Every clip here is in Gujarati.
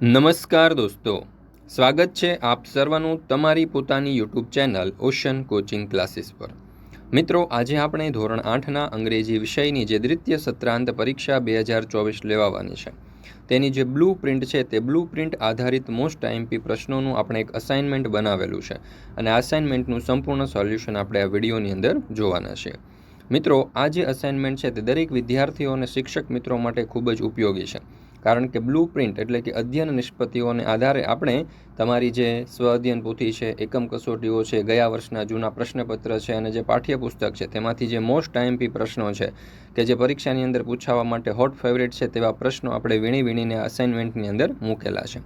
નમસ્કાર દોસ્તો, સ્વાગત છે આપ સર્વનું તમારી પોતાની YouTube channel Ocean coaching classes પર. મિત્રો, આજે આપણે ધોરણ આઠના અંગ્રેજી વિષયની જે દ્વિતીય સત્રાંત પરીક્ષા બે હજાર ચોવીસ લેવાવાની છે, તેની જે બ્લુ પ્રિન્ટ છે તે બ્લુ પ્રિન્ટ આધારિત મોસ્ટ આઈએમપી પ્રશ્નોનું આપણે એક અસાઇનમેન્ટ બનાવેલું છે અને અસાઇનમેન્ટનું સંપૂર્ણ સોલ્યુશન આપણે આ વિડીયોની અંદર જોવાના છે મિત્રો, આ જે અસાઇનમેન્ટ છે તે દરેક વિદ્યાર્થીઓ અને શિક્ષક મિત્રો માટે ખૂબ જ ઉપયોગી છે. કારણ કે બ્લુ પ્રિન્ટ એટલે કે અધ્યયન નિષ્પત્તિઓને આધારે આપણે તમારી જે સ્વ અધ્યયન પોથી છે, એકમ કસોટીઓ છે, ગયા વર્ષના જૂના પ્રશ્નપત્ર છે અને જે પાઠ્યપુસ્તક છે, તેમાંથી જે મોસ્ટ ટાઈમપી પ્રશ્નો છે કે જે પરીક્ષાની અંદર પૂછાવા માટે હોટ ફેવરેટ છે તેવા પ્રશ્નો આપણે વીણી વીણીને અસાઇનમેન્ટની અંદર મૂકેલા છે.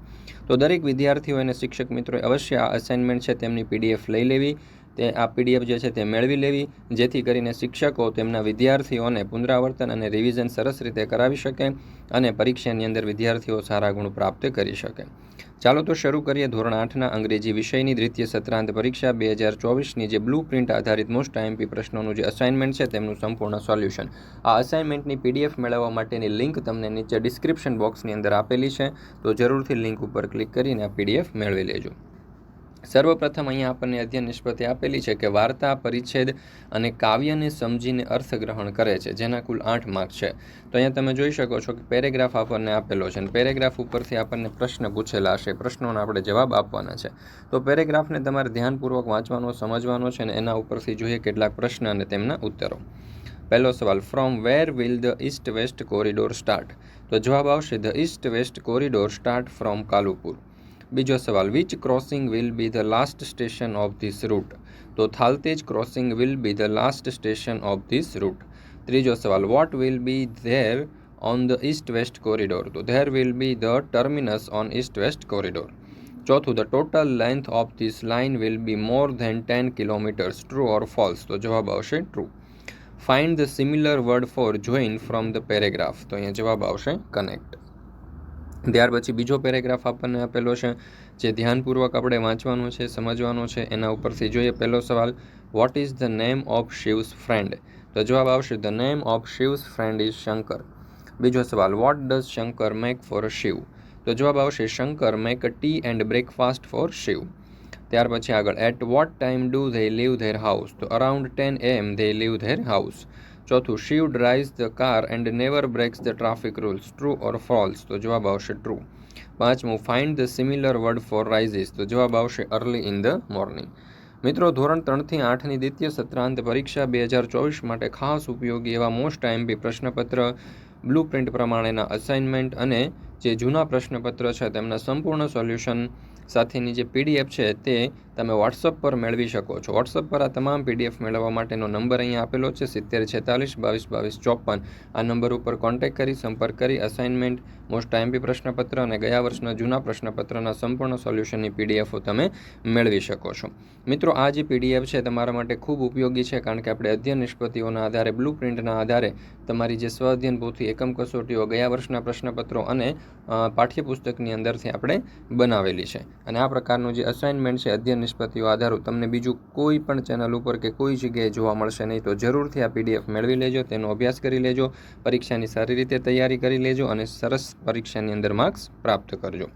તો દરેક વિદ્યાર્થીઓ અને શિક્ષક મિત્રોએ અવશ્ય આ અસાઇનમેન્ટ છે, તેમની પીડીએફ લઈ લેવી. તે આ પીડીએફ જે છે તે મેળવી લેવી, જેથી કરીને શિક્ષકો તેમના વિદ્યાર્થીઓને પુનરાવર્તન અને રિવિઝન સરસ રીતે કરાવી શકે અને પરીક્ષાની અંદર વિદ્યાર્થીઓ સારા ગુણ પ્રાપ્ત કરી શકે. ચાલો તો શરૂ કરીએ ધોરણ આઠના અંગ્રેજી વિષયની દ્વિતીય સત્રાંત પરીક્ષા. બે હજાર ચોવીસની જે બ્લુ પ્રિન્ટ આધારિત મોસ્ટ આઈએમપી પ્રશ્નોનું જે અસાઇનમેન્ટ છે તેમનું સંપૂર્ણ સોલ્યુશન આ અસાઇનમેન્ટની પીડીએફ મેળવવા માટેની લિંક તમને નીચે ડિસ્ક્રિપ્શન બોક્સની અંદર આપેલી છે. તો જરૂરથી લિંક ઉપર ક્લિક કરીને આ પીડીએફ મેળવી લેજો. સર્વપ્રથમ અહીંયા આપણને અધ્યયન નિષ્પત્તિ આપેલી છે કે વાર્તા, પરિચ્છેદ અને કાવ્યને સમજીને અર્થગ્રહણ કરે છે, જેના કુલ આઠ માર્ક છે. તો અહીંયા તમે જોઈ શકો છો કે પેરેગ્રાફ આપણને આપેલો છે અને પેરેગ્રાફ ઉપરથી આપણને પ્રશ્ન પૂછેલા હશે, પ્રશ્નોના આપણે જવાબ આપવાના છે. તો પેરેગ્રાફને તમારે ધ્યાનપૂર્વક વાંચવાનો, સમજવાનો છે અને એના ઉપરથી જોઈએ કેટલાક પ્રશ્ન અને તેમના ઉત્તરો. પહેલો સવાલ from where will the east west corridor start તો જવાબ આવશે the east west corridor start from Kalupur બીજો સવાલ which crossing will be the last station of this route તો Thaltej crossing will be the last station of this route ત્રીજો સવાલ what will be there on the east west corridor તો there will be the terminus on east west corridor ચોથું the total length of this line will be more than ten kilometres true or false તો જવાબ આવશે true find the similar word for join from the paragraph તો અહીંયા જવાબ આવશે કનેક્ટ ત્યાર પછી બીજો પેરેગ્રાફ આપણને આપેલો છે, જે ધ્યાનપૂર્વક આપણે વાંચવાનું છે, સમજવાનો છે, એના ઉપરથી જોઈએ પહેલો સવાલ what is the name of Shiv's friend તો જવાબ આવશે the name of Shiv's friend is Shankar બીજો સવાલ what does Shankar make for Shiv તો જવાબ આવશે Shankar make tea and breakfast for Shiv ત્યાર પછી આગળ at what time do they leave their house તો around ten AM they leave their house ચોથું Shiv drives the car and never breaks the traffic rules true or false તો જવાબ આવશે ટ્રુ પાંચમું find the similar word for rises તો જવાબ આવશે અર્લી ઇન ધ મોર્નિંગ મિત્રો, ધોરણ ત્રણથી આઠની દ્વિતીય સત્રાંત પરીક્ષા બે હજાર ચોવીસ માટે ખાસ ઉપયોગી એવા મોસ્ટ આઈએમપી પ્રશ્નપત્ર બ્લુ પ્રિન્ટ પ્રમાણેના અસાઇનમેન્ટ અને જે જૂના પ્રશ્નપત્ર છે તેમના સંપૂર્ણ સોલ્યુશન સાથેની જે પીડીએફ છે તે તમે વોટ્સઅપ પર મેળવી શકો છો. વોટ્સઅપ પર આ તમામ પીડીએફ મેળવવા માટેનો નંબર અહીંયા આપેલો છે, સિત્તેર છેતાલીસ, બાવીસ બાવીસ, ચોપન. આ નંબર ઉપર કોન્ટેક્ટ કરી, સંપર્ક કરી અસાઇનમેન્ટ મોસ્ટ આઈએમપી પ્રશ્નપત્ર અને ગયા વર્ષના જૂના પ્રશ્નપત્રના સંપૂર્ણ સોલ્યુશનની પીડીએફો તમે મેળવી શકો છો. મિત્રો, આ જે પીડીએફ છે, તમારા માટે ખૂબ ઉપયોગી છે, કારણ કે આપણે અધ્યયન નિષ્પત્તિઓના આધારે બ્લુ પ્રિન્ટના આધારે તમારી જે સ્વ અધ્યયન પોથી એકમ કસોટીઓ, ગયા વર્ષના પ્રશ્નપત્રો અને પાઠ્યપુસ્તકની અંદરથી આપણે બનાવેલી છે. અને આ પ્રકારનું જે અસાઇનમેન્ટ છે, અધ્યયન નિષ્પત્તિઓ આધારો તમને બીજું કોઈ પણ ચેનલ ઉપર કે કોઈ જગ્યાએ જોવા મળશે નહીં, તો જરૂરથી આ પીડીએફ મેળવી લેજો, તેનો અભ્યાસ કરી લેજો, પરીક્ષાની સારી રીતે તૈયારી કરી લેજો અને સરસ પરીક્ષાની અંદર માર્ક્સ પ્રાપ્ત કરજો.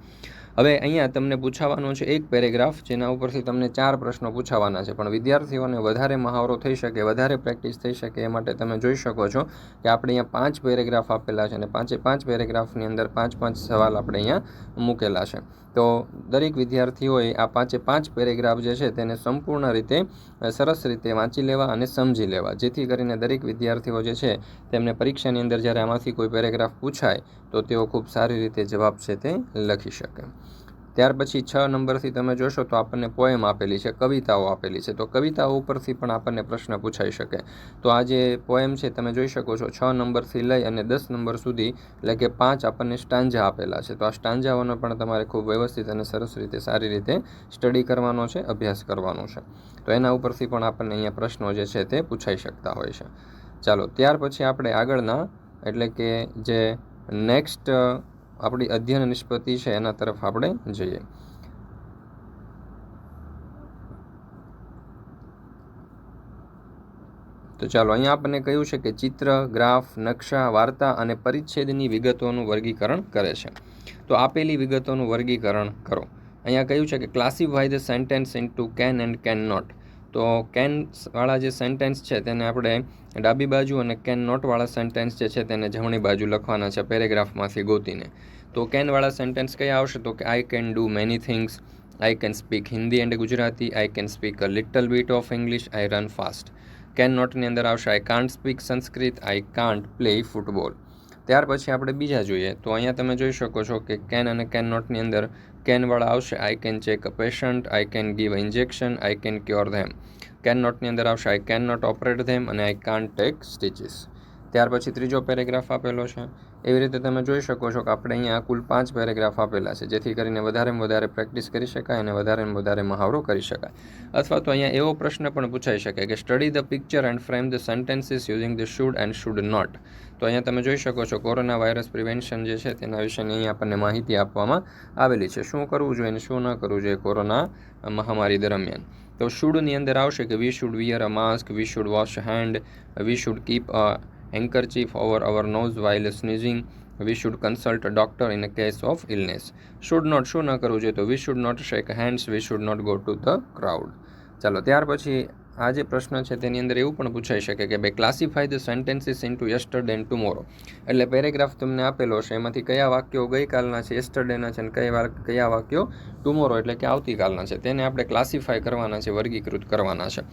હવે અહીંયા તમને પૂછાવાનો છે એક પેરેગ્રાફ જેના ઉપરથી તમને ચાર પ્રશ્નો પૂછાવાના છે. પણ વિદ્યાર્થીઓને વધારે મહાવરો થઈ શકે, વધારે પ્રેક્ટિસ થઈ શકે એ માટે તમે જોઈ શકો છો કે આપણે અહીંયા પાંચ પેરેગ્રાફ આપેલા છે અને પાંચે પાંચ પેરેગ્રાફની અંદર પાંચ પાંચ સવાલ આપણે અહીંયા મૂકેલા છે. તો દરેક વિદ્યાર્થીઓએ આ પાંચે પાંચ પેરેગ્રાફ જે છે તેને સંપૂર્ણ રીતે સરસ રીતે વાંચી લેવા અને સમજી લેવા. જેથી કરીને દરેક વિદ્યાર્થીઓ જે છે તેમને પરીક્ષાની અંદર જ્યારે આમાંથી કોઈ પેરેગ્રાફ પૂછાય, તો તેઓ ખૂબ સારી રીતે જવાબ છે તે લખી શકે. ત્યાર પછી છ નંબરથી તમે જોશો તો આપણને પોએમ આપેલી છે, કવિતાઓ આપેલી છે. તો કવિતાઓ ઉપરથી પણ આપણને પ્રશ્ન પૂછાઈ શકે. તો આ જે પોએમ છે તમે જોઈ શકો છો, છ નંબરથી લઈ અને દસ નંબર સુધી, એટલે કે પાંચ આપણને સ્ટાંજા આપેલા છે. તો આ સ્ટાંજાઓનો પણ તમારે ખૂબ વ્યવસ્થિત અને સરસ રીતે, સારી રીતે સ્ટડી કરવાનો છે, અભ્યાસ કરવાનો છે. તો એના ઉપરથી પણ આપણને અહીંયા પ્રશ્નો જે છે તે પૂછાઈ શકતા હોય છે. ચાલો, ત્યાર પછી આપણે આગળના, એટલે કે જે નેક્સ્ટ આપણી અધ્યયન નિષ્પત્તિ છે, એના તરફ આપણે જઈએ. તો ચાલો, અહીંયા આપણને કહ્યું છે કે ચિત્ર, ગ્રાફ, નકશા, વાર્તા અને પરિચ્છેદની વિગતોનું વર્ગીકરણ કરે છે. તો આપેલી વિગતોનું વર્ગીકરણ કરો. અહીંયા કહ્યું છે કે classify the sentence into can and can not તો કેનવાળા જે સેન્ટેન્સ છે તેને આપણે ડાબી બાજુ અને કેન નોટવાળા સેન્ટેન્સ જે છે તેને જમણી બાજુ લખવાના છે પેરેગ્રાફમાંથી ગોતીને. તો કેનવાળા સેન્ટેન્સ કયા આવશે? તો કે I can do many things I can speak Hindi and Gujarati I can speak a little bit of English I run fast can નોટની અંદર આવશે I can't speak Sanskrit I can't play football ત્યાર પછી આપણે બીજા જોઈએ. તો અહીંયા તમે જોઈ શકો છો કે કેન અને કેન નોટની અંદર કેનવાળા આવશે I can check a patient I can give injection I can cure them can નોટની અંદર આવશે I can not operate them અને આઈ કાન ટેક સ્ટીચીસ ત્યાર પછી ત્રીજો પેરેગ્રાફ આપેલો છે. એવી રીતે તમે જોઈ શકો છો કે આપણે અહીંયા કુલ પાંચ પેરેગ્રાફ આપેલા છે, જેથી કરીને વધારેમાં વધારે પ્રેક્ટિસ કરી શકાય અને વધારેમાં વધારે મહાવરો કરી શકાય. અથવા તો અહીંયા એવો પ્રશ્ન પણ પૂછાઈ શકે કે study the picture and frame the sentences using the should and should not તો અહીંયા તમે જોઈ શકો છો કોરોના વાયરસ પ્રિવેન્શન જે છે તેના વિશેની અહીંયા આપણને માહિતી આપવામાં આવેલી છે. શું કરવું જોઈએ અને શું ન કરવું જોઈએ કોરોના મહામારી દરમિયાન? તો શુડની અંદર આવશે કે we should wear a mask we should wash hand we should keep a handkerchief over our nose while sneezing we should consult a doctor in a case of illness should not શું ન કરવું જોઈએ તો we should not shake hands we should not go to the crowd ચાલો ત્યાર પછી આ જે પ્રશ્ન છે તેની અંદર એવું પણ પૂછાઈ શકે કે ભાઈ classify the sentences into yesterday and tomorrow એટલે પેરેગ્રાફ તમને આપેલો છે, એમાંથી કયા વાક્યો ગઈકાલના છે યસ્ટરડેના છે અને કયા કયા વાક્યો ટુમોરો એટલે કે આવતીકાલના છે. તેને આપણે ક્લાસિફાય કરવાના છે, વર્ગીકૃત કરવાના છે.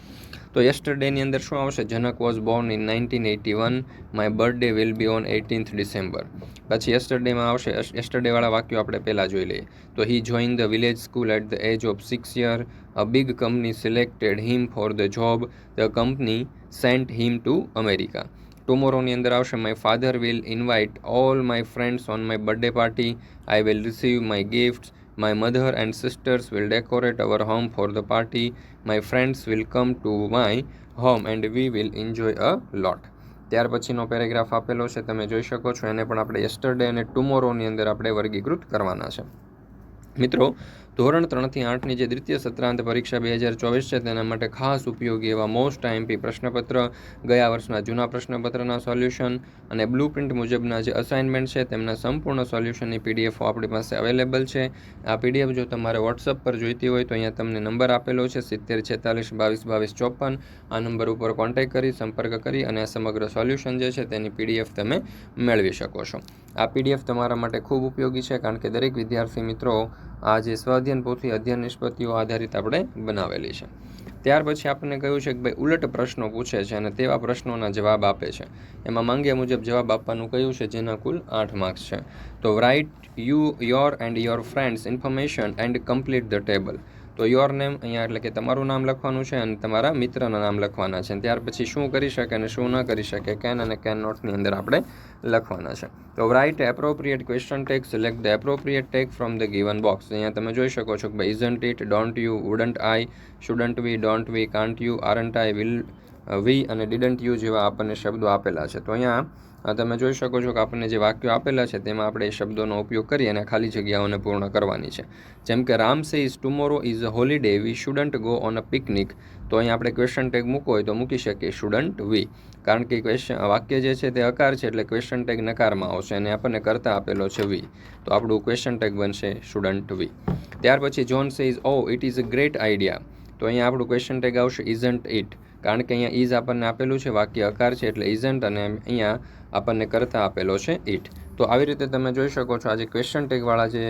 તો યસ્ટરડેની અંદર શું આવશે? Janak was born in nineteen eighty one my birthday will be on eighteenth December પછી યસ્ટરડેમાં આવશે. યસ્ટરડેવાળા વાક્યો આપણે પહેલાં જોઈ લઈએ. તો he join the village school at the age of six year a big company selected him for the job the company sent him to America ટુમોરોની અંદર આવશે. My father will invite all my friends on my birthday party I will receive my gifts my mother and sisters will decorate our home for the party my friends will come to my home and we will enjoy a lot ત્યાર પછીનો પેરેગ્રાફ આપેલો છે. તમે જોઈ શકો છો. એને પણ આપણે યસ્ટરડે અને ટુમોરોની અંદર આપણે વર્ગીકૃત કરવાના છે. મિત્રો ધોરણ ત્રણથી આઠની જે દ્વિતીય સત્રાંત પરીક્ષા બે હજાર ચોવીસ છે, તેના માટે ખાસ ઉપયોગી એવા મોસ્ટ આઈએમપી પ્રશ્નપત્ર, ગયા વર્ષના જૂના પ્રશ્નપત્રના સોલ્યુશન અને બ્લુ પ્રિન્ટ મુજબના જે અસાઇનમેન્ટ છે, તેમના સંપૂર્ણ સોલ્યુશનની પીડીએફો આપણી પાસે અવેલેબલ છે. આ પીડીએફ જો તમારે વોટ્સઅપ પર જોઈતી હોય, તો અહીંયા તમને નંબર આપેલો છે, સિત્તેર, છેતાલીસ, બાવીસ બાવીસ, ચોપન. આ નંબર ઉપર કોન્ટેક્ટ કરી, સંપર્ક કરી અને આ સમગ્ર સોલ્યુશન જે છે, તેની પીડીએફ તમે મેળવી શકો છો. આ પીડીએફ તમારા માટે ખૂબ ઉપયોગી છે, કારણ કે દરેક વિદ્યાર્થી મિત્રો આ જે સ્વાધ્યન પોથી અધ્યયન નિષ્પત્તિઓ આધારિત આપણે બનાવેલી છે. ત્યાર પછી આપણને કહ્યું છે કે ભાઈ ઉલટ પ્રશ્નો પૂછે છે અને તેવા પ્રશ્નોના જવાબ આપે છે. એમાં માંગ્યા મુજબ જવાબ આપવાનું કહ્યું છે જેના કુલ આઠ માર્ક્સ છે. તો write you your and your friends information and complete the table તો યોર નેમ અહીંયા એટલે કે તમારું નામ લખવાનું છે અને તમારા મિત્રના નામ લખવાના છે. ત્યાર પછી શું કરી શકે અને શું ન કરી શકે કેન અને કેન નોટની અંદર આપણે લખવાના છે. તો write appropriate question tag select the appropriate tag from the given box અહીંયા તમે જોઈ શકો છો કે isn't it don't you wouldn't I shouldn't we don't we can't you aren't I will we અને ડિડન્ટ યુ જેવા આપણને શબ્દો આપેલા છે. તો અહીંયા તમે જોઈ શકો છો કે આપણને જે વાક્યો આપેલા છે, તેમાં આપણે એ શબ્દોનો ઉપયોગ કરી અને ખાલી જગ્યાઓને પૂર્ણ કરવાની છે. જેમ કે, Ram says is tomorrow is a holiday we shouldn't go on a picnic તો અહીંયા આપણે ક્વેશ્ચન ટેગ મૂકવો હોય તો મૂકી શકીએ શુડન્ટ વી કારણ કે ક્વેશ્ચન વાક્ય જે છે તે અકાર છે એટલે ક્વેશ્ચન ટેગ નકારમાં આવશે અને આપણને કરતા આપેલો છે વી તો આપણું ક્વેશ્ચન ટેગ બનશે શુડન્ટ વી ત્યાર પછી John says is oh it is a great idea તો અહીંયા આપણું ક્વેશ્ચન ટેગ આવશે ઇઝન્ટ ઇટ કારણ કે અહીંયા ઇઝ આપણને આપેલું છે, વાક્ય અકાર છે એટલે ઇઝન્ટ અને અહીંયા આપણને કરતાં આપેલો છે ઇટ તો આવી રીતે તમે જોઈ શકો છો આજે ક્વેશ્ચન ટેગવાળા જે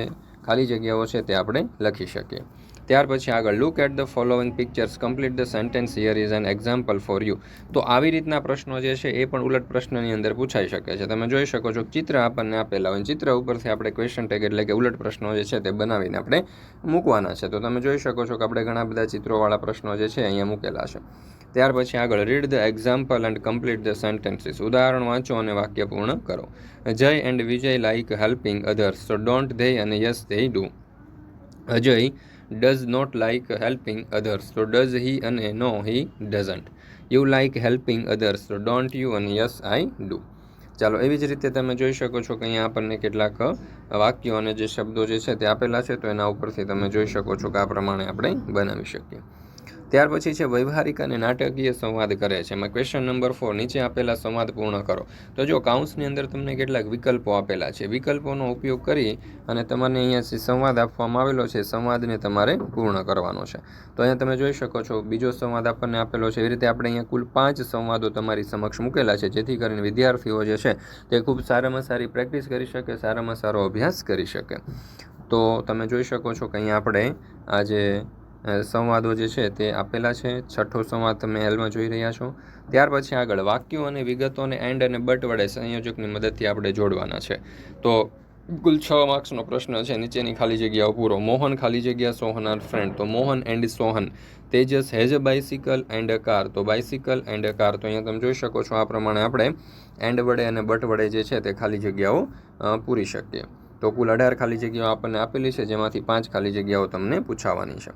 ખાલી જગ્યાઓ છે તે આપણે લખી શકીએ. ત્યાર પછી આગળ look at the following pictures complete the sentence here is an example for you તો આવી રીતના પ્રશ્નો જે છે એ પણ ઉલટ પ્રશ્નની અંદર પૂછાઈ શકે છે. તમે જોઈ શકો છો, ચિત્ર આપણને આપેલા હોય. ચિત્ર ઉપરથી આપણે ક્વેશ્ચન ટેગ એટલે કે ઉલટ પ્રશ્નો જે છે તે બનાવીને આપણે મૂકવાના છે. તો તમે જોઈ શકો છો કે આપણે ઘણા બધા ચિત્રોવાળા પ્રશ્નો જે છે અહીંયા મૂકેલા છે. ત્યાર પછી આગળ read the example and complete the sentences ઉદાહરણ વાંચો અને વાક્ય પૂર્ણ કરો. Jay and Vijay like helping others તો ડોન્ટ ધે અને yes they do Ajay does not like helping others તો ડઝ હી અને no he doesn't you like helping others તો ડોન્ટ યુ અને યસ આઈ ડુ ચાલો, એવી જ રીતે તમે જોઈ શકો છો કે અહીંયા આપણને કેટલાક વાક્યો અને જે શબ્દો જે છે તે આપેલા છે, તો એના ઉપરથી તમે જોઈ શકો છો કે આ પ્રમાણે આપણે બનાવી શકીએ. ત્યાર પછી છે વ્યવહારિક અને નાટકીય સંવાદ કરે છે. એમાં ક્વેશ્ચન નંબર ફોર નીચે આપેલા સંવાદ પૂર્ણ કરો. તો જો કાઉન્સની અંદર તમને કેટલાક વિકલ્પો આપેલા છે. વિકલ્પોનો ઉપયોગ કરી અને તમને અહીંયા સંવાદ આપવામાં આવેલો છે સંવાદને તમારે પૂર્ણ કરવાનો છે. તો અહીંયા તમે જોઈ શકો છો બીજો સંવાદ આપણને આપેલો છે. એ રીતે આપણે અહીંયા કુલ પાંચ સંવાદો તમારી સમક્ષ મૂકેલા છે. જેથી કરીને વિદ્યાર્થીઓ જે છે તે ખૂબ સારામાં સારી પ્રેક્ટિસ કરી શકે સારામાં સારો અભ્યાસ કરી શકે. તો તમે જોઈ શકો છો કે અહીંયા આપણે આ જે અ, સંવાદો જે છે તે આપેલા છે. છઠ્ઠો સંવાદ તમે હેલમાં જોઈ રહ્યા છો. ત્યાર પછી આગળ વાક્યો અને વિગતોને એન્ડ અને બટ વડે સંયોજકની મદદથી આપણે જોડવાના છે. તો કુલ છ માર્ક્સનો પ્રશ્ન છે. નીચેની ખાલી જગ્યાઓ પૂરો મોહન ખાલી જગ્યા સોહન આર ફ્રેન્ડ તો Mohan and Sohan. Tejas has a bicycle and a car તો બાઇસિકલ એન્ડ અ કાર તો અહીંયા તમે જોઈ શકો છો આ પ્રમાણે આપણે એન્ડ વડે અને બટ વડે જે છે તે ખાલી જગ્યાઓ પૂરી શકીએ. તો કુલ અઢાર ખાલી જગ્યાઓ આપણને આપેલી છે. જેમાંથી પાંચ ખાલી જગ્યાઓ તમને પૂછાવાની છે.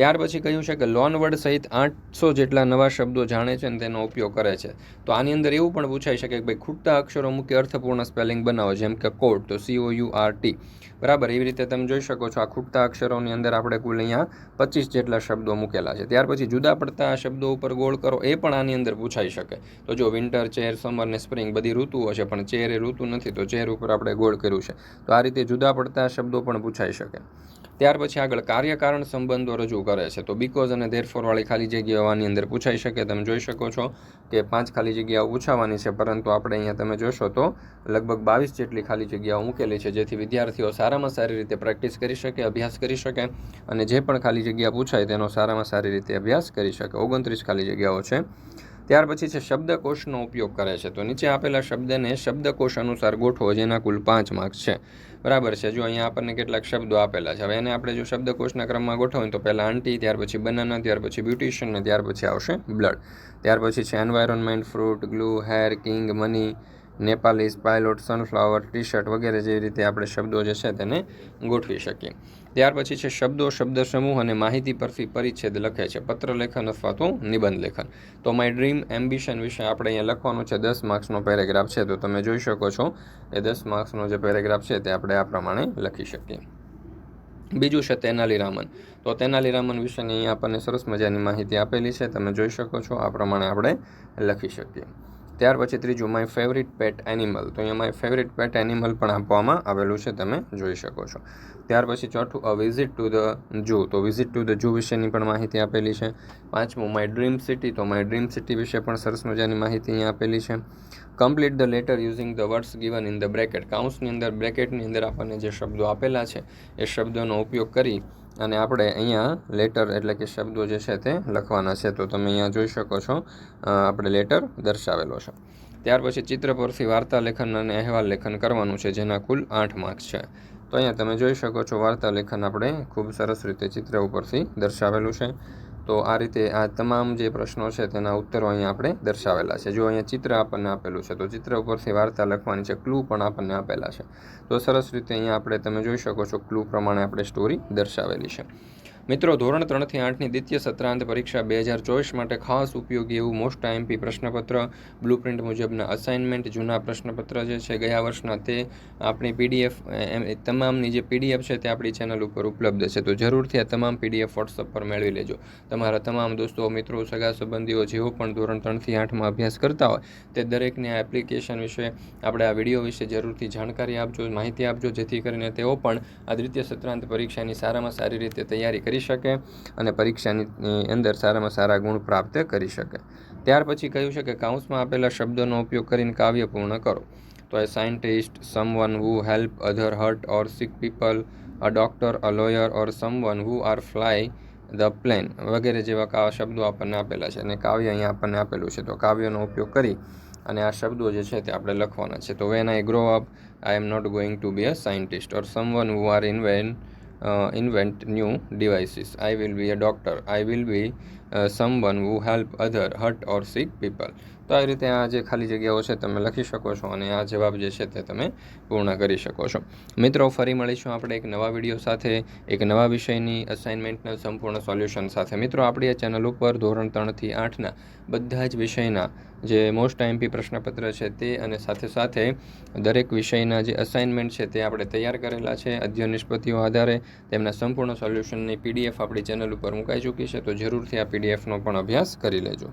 ત્યાર પછી કહ્યું છે કે લોન વર્ડ સહિત આઠસો જેટલા નવા શબ્દો જાણે છે અને તેનો ઉપયોગ કરે છે. તો આની અંદર એવું પણ પૂછાઈ શકે કે ભાઈ ખૂટતા અક્ષરો મૂકી અર્થપૂર્ણ સ્પેલિંગ બનાવો, જેમ કે કોડ તો સીઓ યુ આર ટી બરાબર? એવી રીતે તમે જોઈ શકો છો આ ખૂટતા અક્ષરોની અંદર આપણે કુલ અહીંયા પચીસ જેટલા શબ્દો મૂકેલા છે. ત્યાર પછી જુદા પડતા શબ્દો ઉપર ગોળ કરો, એ પણ આની અંદર પૂછાઈ શકે. તો જો વિન્ટર ચેર સમર ને સ્પ્રિંગ બધી ઋતુઓ છે, પણ ચેર એ ઋતુ નથી, તો ચેર ઉપર આપણે ગોળ કર્યું છે. તો આ રીતે જુદા પડતા શબ્દો પણ પૂછાઈ શકે. ત્યાર પછી આગળ કાર્યકારણ સંબંધો રજૂ કરે છે. તો બીકોઝ અને ધેરફોરવાળી ખાલી જગ્યાઓની અંદર પૂછાઈ શકે. તમે જોઈ શકો છો કે પાંચ ખાલી જગ્યાઓ પૂછાવાની છે, પરંતુ આપણે અહીંયા તમે જોશો તો લગભગ બાવીસ જેટલી ખાલી જગ્યાઓ મૂકેલી છે, જેથી વિદ્યાર્થીઓ સારામાં સારી રીતે પ્રેક્ટિસ કરી શકે, અભ્યાસ કરી શકે અને જે પણ ખાલી જગ્યા પૂછાય તેનો સારામાં સારી રીતે અભ્યાસ કરી શકે. ઓગણત્રીસ ખાલી જગ્યાઓ છે. ત્યાર પછી છે શબ્દકોશનો ઉપયોગ કરે છે. તો નીચે આપેલા શબ્દને શબ્દકોશ અનુસાર ગોઠવો, જેના કુલ પાંચ માર્ક્સ છે. બરાબર છે? જો અહીંયા આપણને કેટલાક શબ્દો આપેલા છે. હવે એને આપણે જો શબ્દકોશના ક્રમમાં ગોઠવીએ તો પહેલાં આંટી, ત્યાર પછી બનાના, ત્યાર પછી બ્યુટિશિયન ને ત્યાર પછી આવશે બ્લડ. ત્યાર પછી છે environment, fruit, glue, hair, king, money, Nepalese, pilot, sunflower T shirt વગેરે જેવી રીતે આપણે શબ્દો જે છે તેને ગોઠવી શકીએ. ત્યાર પછી છે શબ્દો શબ્દ સમૂહ અને માહિતી પરથી પરિચ્છેદ લખે છે. પત્ર લેખન અથવા તો નિબંધ લેખન તો માય ડ્રીમ એમ્બિશન વિશે આપણે અહીંયા લખવાનું છે. દસ માર્ક્સનો પેરેગ્રાફ છે. તો તમે જોઈ શકો છો એ દસ માર્ક્સનો જે પેરેગ્રાફ છે તે આપણે આ પ્રમાણે લખી શકીએ. બીજું છે તેનાલીરામન. તો તેનાલીરામન વિશેની અહીંયા આપણને સરસ મજાની માહિતી આપેલી છે. તમે જોઈ શકો છો આ પ્રમાણે આપણે લખી શકીએ. ત્યાર પછી ત્રીજું, માય ફેવરિટ પેટ એનિમલ. તો અહીંયા માય ફેવરિટ પેટ એનિમલ પણ આપવામાં આવેલું છે. તમે જોઈ શકો છો. ત્યાર પછી ચોથું, a visit to the zoo તો વિઝિટ ટુ ધ જૂ વિશેની પણ માહિતી આપેલી છે. પાંચમું માય ડ્રીમ સિટી તો માય ડ્રીમ સિટી વિશે પણ સરસ મજાની માહિતી અહીંયા આપેલી છે. Complete the letter using the words given in the bracket કાઉન્સની અંદર બ્રેકેટની અંદર આપણને જે શબ્દો આપેલા છે, એ શબ્દોનો ઉપયોગ કરી અને આપણે અહીંયા લેટર એટલે કે શબ્દો જે છે તે લખવાના છે. તો તમે અહીંયા જોઈ શકો છો આપણે લેટર દર્શાવેલો છે. ત્યાર પછી ચિત્ર પરથી વાર્તા લેખન અને અહેવાલ લેખન કરવાનું છે, જેના કુલ આઠ માર્ક્સ છે. તો અહીંયા તમે જોઈ શકો છો વાર્તા લેખન આપણે ખૂબ સરસ રીતે ચિત્ર ઉપરથી દર્શાવેલું છે. તો આ રીતે આ તમામ જે પ્રશ્નો છે તેના ઉત્તરો અહીંયા આપણે દર્શાવેલા છે. જો અહીંયા ચિત્ર આપણને આપેલું છે તો ચિત્ર ઉપરથી વાર્તા લખવાની છે, ક્લુ પણ આપણને આપેલા છે. તો સરસ રીતે અહીંયા આપણે તમે જોઈ શકો છો ક્લુ પ્રમાણે આપણે સ્ટોરી દર્શાવેલી છે. મિત્રો, ધોરણ ત્રણથી આઠની દ્વિતીય સત્રાંત પરીક્ષા બે હજાર ચોવીસ માટે ખાસ ઉપયોગી એવું મોસ્ટ આઈએમપી પ્રશ્નપત્ર બ્લુપ્રિન્ટ મુજબના અસાઇનમેન્ટ જૂના પ્રશ્નપત્ર જે છે ગયા વર્ષના તે આપણી પીડીએફ એમ તમામની જે પીડીએફ છે તે આપણી ચેનલ ઉપર ઉપલબ્ધ છે. તો જરૂરથી આ તમામ પીડીએફ વોટ્સઅપ પર મેળવી લેજો. તમારા તમામ દોસ્તો, મિત્રો, સગા સંબંધીઓ જેઓ પણ ધોરણ ત્રણથી આઠમાં અભ્યાસ કરતા હોય, તે દરેકને આ એપ્લિકેશન વિશે આપણે આ વીડિયો વિશે જરૂરથી જાણકારી આપજો, માહિતી આપજો, જેથી કરીને તેઓ પણ આ દ્વિતીય સત્રાંત પરીક્ષાની સારામાં સારી રીતે તૈયારી કરી શકે અને પરીક્ષાની અંદર સારામાં સારા ગુણ પ્રાપ્ત કરી શકે. ત્યાર પછી કહ્યું છે કે કાઉન્સમાં આપેલા શબ્દોનો ઉપયોગ કરીને કાવ્ય પૂર્ણ કરો. તો a scientist someone who help other hurt or sick people a doctor a lawyer or someone who are fly the plane વગેરે જેવા શબ્દો આપણને આપેલા છે અને કાવ્ય અહીંયા આપણને આપેલું છે. તો કાવ્યનો ઉપયોગ કરી અને આ શબ્દો જે છે તે આપણે લખવાના છે. તો when I grow up I am not going to be a scientist or someone who are uh, invent new devices. I will be a doctor. I will be uh, someone who help other hurt or sick people. તો આ રીતે આ જે ખાલી જગ્યાઓ છે તમે લખી શકો છો અને આ જવાબ જે છે તે તમે પૂર્ણ કરી શકો છો. મિત્રો, ફરી મળીશું આપણે એક નવા વીડિયો સાથે, એક નવા વિષયની અસાઇનમેન્ટના સંપૂર્ણ સોલ્યુશન સાથે. મિત્રો, આપણી આ ચેનલ ઉપર ધોરણ ત્રણથી આઠના બધા જ વિષયના જે મોસ્ટ આઈએમપી પ્રશ્નપત્ર છે તે અને સાથે સાથે દરેક વિષયના જે અસાઇનમેન્ટ છે તે આપણે તૈયાર કરેલા છે. અધ્યયન નિષ્પત્તિઓ આધારે તેમના સંપૂર્ણ સોલ્યુશનની પીડીએફ આપણી ચેનલ ઉપર મુકાઈ ચૂકી છે, તો જરૂરથી આ પીડીએફનો પણ અભ્યાસ કરી લેજો.